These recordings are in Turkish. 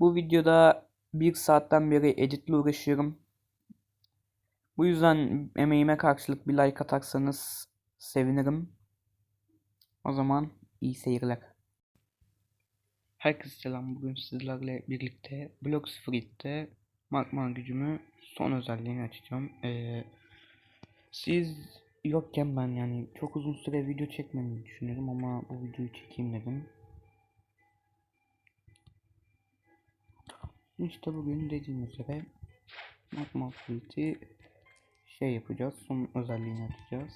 Bu videoda bir saatten beri editle uğraşıyorum. Bu yüzden emeğime karşılık bir like atarsanız sevinirim. O zaman iyi seyirler. Herkese selam. Bugün sizlerle birlikte Block Street'te magma gücümü son özelliğini açacağım. Ee, siz yokken ben yani çok uzun süre video çekmemeyi düşünüyorum ama bu videoyu çekeyim dedim. İşte bugün dediğim üzere Magma Fleet'i şey yapacağız. Son özelliğini açacağız.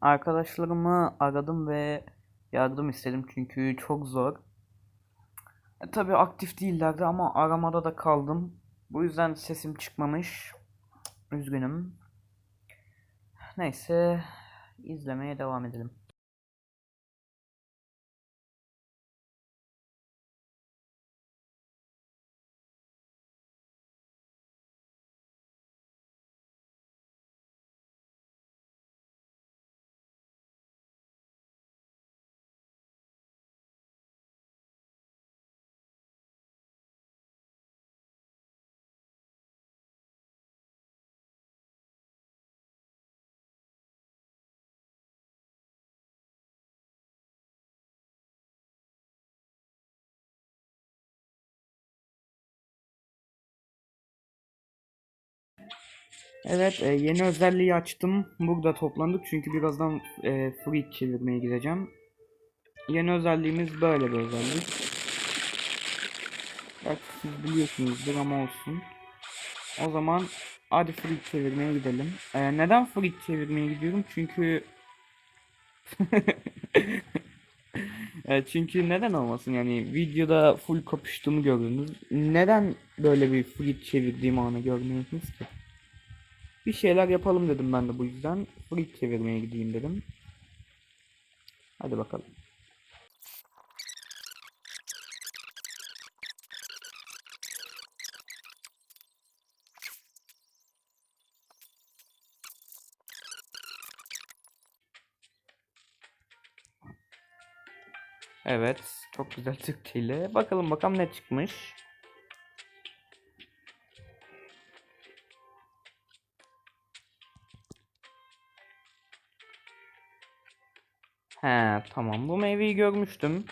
Arkadaşlarımı aradım ve yardım istedim çünkü çok zor. E, tabii aktif değillerdi ama aramada da kaldım. Bu yüzden sesim çıkmamış. Üzgünüm. Neyse izlemeye devam edelim. Evet, e, yeni özelliği açtım. Burada toplandık çünkü birazdan e, free çevirmeye gideceğim. Yeni özelliğimiz böyle bir özellik. Belki siz biliyorsunuzdur ama olsun. O zaman hadi free çevirmeye gidelim. E, neden free çevirmeye gidiyorum? Çünkü E, çünkü neden olmasın yani videoda full kapıştığımı gördünüz. Neden böyle bir free çevirdiğim anı görmüyorsunuz ki? Bir şeyler yapalım dedim ben de bu yüzden. Free çevirmeye gideyim dedim. Hadi bakalım. Evet, çok güzel Türkçe ile. Bakalım bakalım ne çıkmış. He, tamam. Bu meyveyi görmüştüm.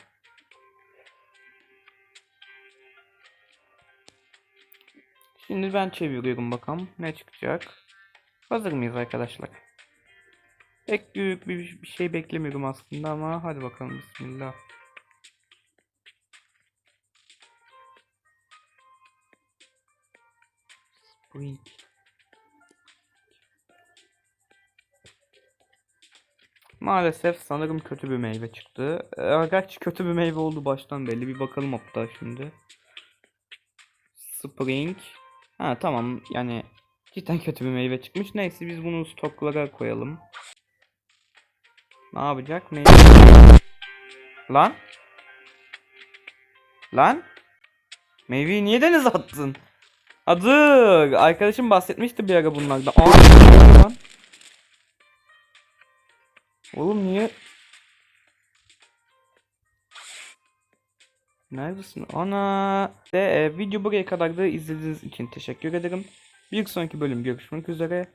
Şimdi ben çeviriyorum bakalım ne çıkacak. Hazır mıyız arkadaşlar? Pek büyük bir, bir şey beklemiyorum aslında ama hadi bakalım bismillah. Spring. Maalesef sanırım kötü bir meyve çıktı. Ee, gerçi kötü bir meyve oldu baştan belli. Bir bakalım hatta şimdi. Spring. Ha tamam yani cidden kötü bir meyve çıkmış. Neyse biz bunu stoklara koyalım. Ne yapacak? Meyve... Lan? Lan? Meyveyi niye denize attın? Adı arkadaşım bahsetmişti bir ara bunlardan. Aa. Oğlum niye? Neredesin? Ana. De, e, video buraya kadar da izlediğiniz için teşekkür ederim. Bir sonraki bölüm görüşmek üzere.